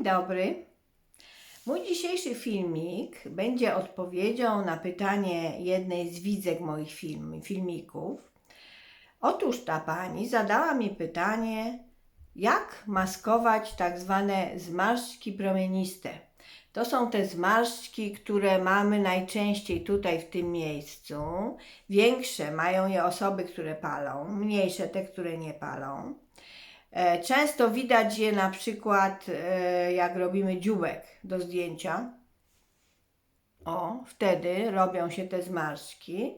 Dzień dobry. Mój dzisiejszy filmik będzie odpowiedzią na pytanie jednej z widzek moich film, filmików. Otóż ta pani zadała mi pytanie, jak maskować tak zwane zmarszczki promieniste. To są te zmarszczki, które mamy najczęściej tutaj w tym miejscu. Większe mają je osoby, które palą, mniejsze te, które nie palą. E, Często widać je na przykład, e, jak robimy dziubek do zdjęcia. O, wtedy robią się te zmarszczki.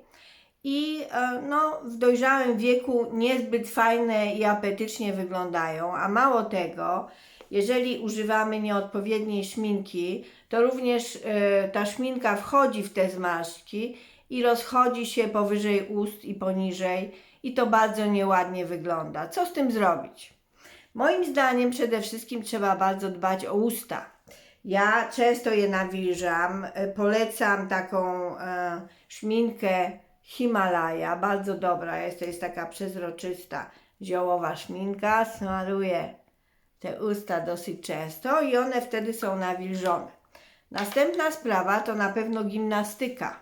I e, no, w dojrzałym wieku niezbyt fajne i apetycznie wyglądają, a mało tego, jeżeli używamy nieodpowiedniej szminki, to również ta szminka wchodzi w te zmarszczki i rozchodzi się powyżej ust i poniżej, i to bardzo nieładnie wygląda. Co z tym zrobić? Moim zdaniem przede wszystkim trzeba bardzo dbać o usta. Ja często je nawilżam. E, Polecam taką e, szminkę Himalaja, bardzo dobra jest. To jest taka przezroczysta, ziołowa szminka. Smaruję te usta dosyć często i one wtedy są nawilżone. Następna sprawa to na pewno gimnastyka,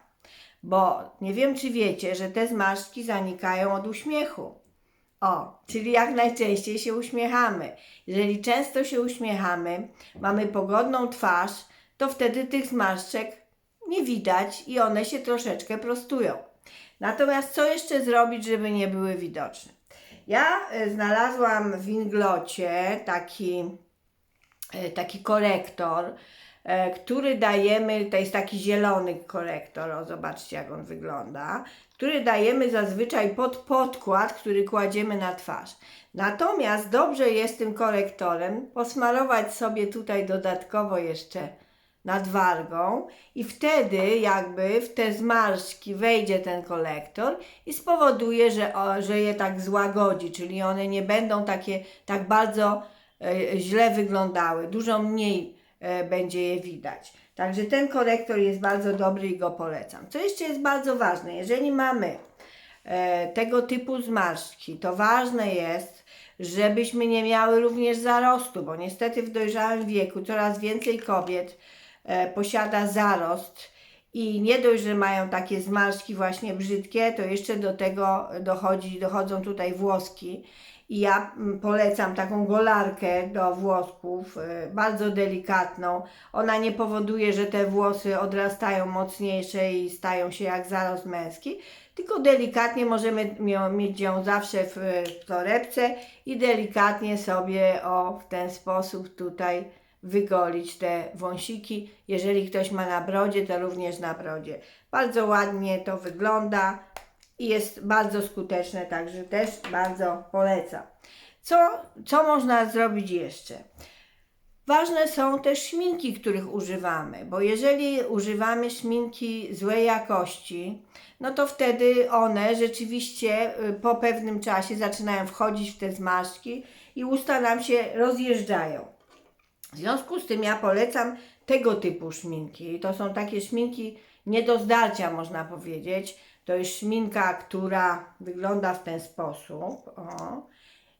bo nie wiem czy wiecie, że te zmarszczki zanikają od uśmiechu. O, czyli jak najczęściej się uśmiechamy. Jeżeli często się uśmiechamy, mamy pogodną twarz, to wtedy tych zmarszczek nie widać i one się troszeczkę prostują. Natomiast co jeszcze zrobić, żeby nie były widoczne? Ja e, znalazłam w Inglocie taki, e, taki korektor, który dajemy, to jest taki zielony korektor, o zobaczcie jak on wygląda, który dajemy zazwyczaj pod podkład, który kładziemy na twarz. Natomiast dobrze jest tym korektorem posmarować sobie tutaj dodatkowo jeszcze nad wargą i wtedy jakby w te zmarszczki wejdzie ten kolektor i spowoduje, że, o, że je tak złagodzi, czyli one nie będą takie tak bardzo e, źle wyglądały, dużo mniej e, będzie je widać. Także ten korektor jest bardzo dobry i go polecam. Co jeszcze jest bardzo ważne, jeżeli mamy e, tego typu zmarszczki, to ważne jest, żebyśmy nie miały również zarostu, bo niestety w dojrzałym wieku coraz więcej kobiet e, posiada zarost i nie dość, że mają takie zmarszczki właśnie brzydkie, to jeszcze do tego dochodzi, dochodzą tutaj włoski. Ja mm, polecam taką golarkę do włosków, y, bardzo delikatną. Ona nie powoduje, że te włosy odrastają mocniejsze i stają się jak zarost męski, tylko delikatnie możemy mieć ją zawsze w, w torebce i delikatnie sobie o w ten sposób tutaj wygolić te wąsiki. Jeżeli ktoś ma na brodzie, to również na brodzie. Bardzo ładnie to wygląda i jest bardzo skuteczne, także też bardzo polecam. Co, co można zrobić jeszcze? Ważne są też szminki, których używamy, bo jeżeli używamy szminki złej jakości, no to wtedy one rzeczywiście y, po pewnym czasie zaczynają wchodzić w te zmarszczki i usta nam się rozjeżdżają. W związku z tym ja polecam tego typu szminki. To są takie szminki nie do zdarcia, można powiedzieć. To jest szminka, która wygląda w ten sposób. O.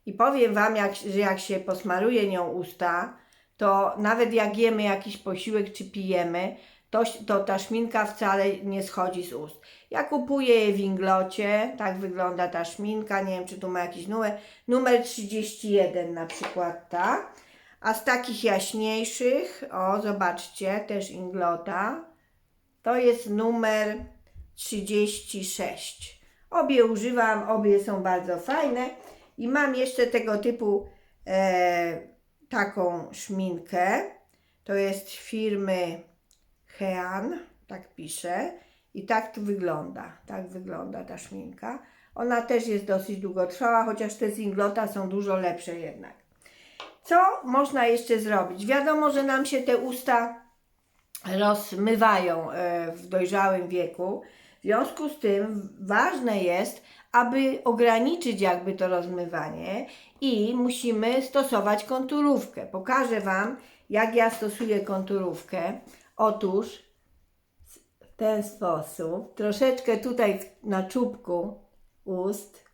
I powiem Wam, jak, że jak się posmaruje nią usta, to nawet jak jemy jakiś posiłek czy pijemy, to, to ta szminka wcale nie schodzi z ust. Ja kupuję je w Inglocie, tak wygląda ta szminka, nie wiem czy tu ma jakiś numer, numer 31 na przykład ta. A z takich jaśniejszych, o zobaczcie, też Inglota, to jest numer 36. Obie używam, obie są bardzo fajne i mam jeszcze tego typu e, taką szminkę. To jest firmy Hean, tak pisze. I tak to wygląda. Tak wygląda ta szminka. Ona też jest dosyć długotrwała, chociaż te z Inglota są dużo lepsze jednak. Co można jeszcze zrobić? Wiadomo, że nam się te usta rozmywają e, w dojrzałym wieku. W związku z tym ważne jest, aby ograniczyć jakby to rozmywanie i musimy stosować konturówkę. Pokażę Wam, jak ja stosuję konturówkę. Otóż w ten sposób, troszeczkę tutaj na czubku ust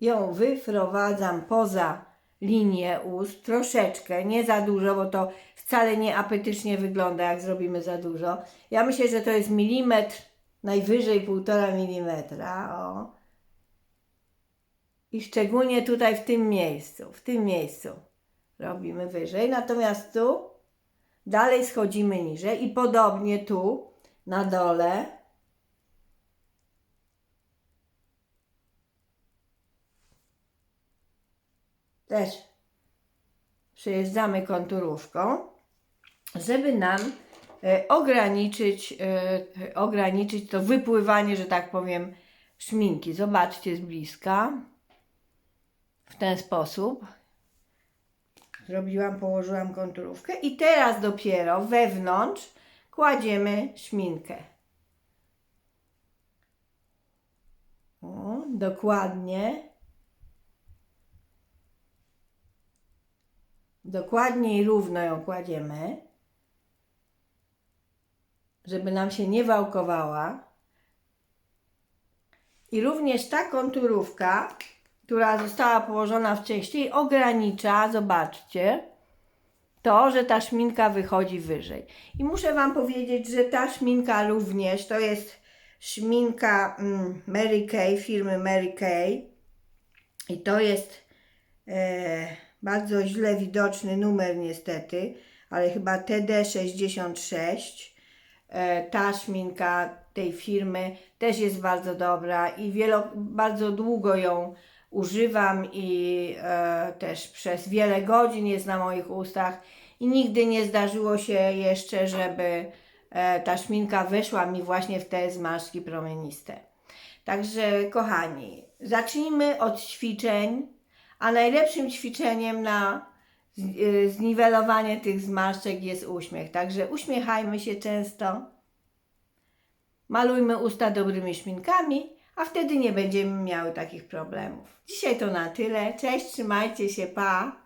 ją wyprowadzam poza linię ust, troszeczkę, nie za dużo, bo to wcale nie apetycznie wygląda, jak zrobimy za dużo. Ja myślę, że to jest milimetr, najwyżej półtora milimetra, o. I szczególnie tutaj w tym miejscu, w tym miejscu robimy wyżej, natomiast tu dalej schodzimy niżej i podobnie tu na dole. Też przejeżdżamy konturówką, żeby nam e, ograniczyć, e, ograniczyć to wypływanie, że tak powiem, szminki. Zobaczcie z bliska. W ten sposób. Zrobiłam, położyłam konturówkę i teraz dopiero wewnątrz kładziemy szminkę. O, dokładnie. Dokładnie i równo ją kładziemy, żeby nam się nie wałkowała. I również ta konturówka, która została położona wcześniej, ogranicza, zobaczcie, to, że ta szminka wychodzi wyżej. I muszę Wam powiedzieć, że ta szminka również to jest szminka mm, Mary Kay, firmy Mary Kay. I to jest e, bardzo źle widoczny numer niestety, ale chyba TD66. E, ta szminka tej firmy też jest bardzo dobra i wielo, bardzo długo ją używam i e, też przez wiele godzin jest na moich ustach i nigdy nie zdarzyło się jeszcze, żeby e, ta szminka weszła mi właśnie w te zmarszczki promieniste. Także kochani, zacznijmy od ćwiczeń, a najlepszym ćwiczeniem na y, zniwelowanie tych zmarszczek jest uśmiech. Także uśmiechajmy się często, malujmy usta dobrymi szminkami, a wtedy nie będziemy miały takich problemów. Dzisiaj to na tyle. Cześć, trzymajcie się, pa!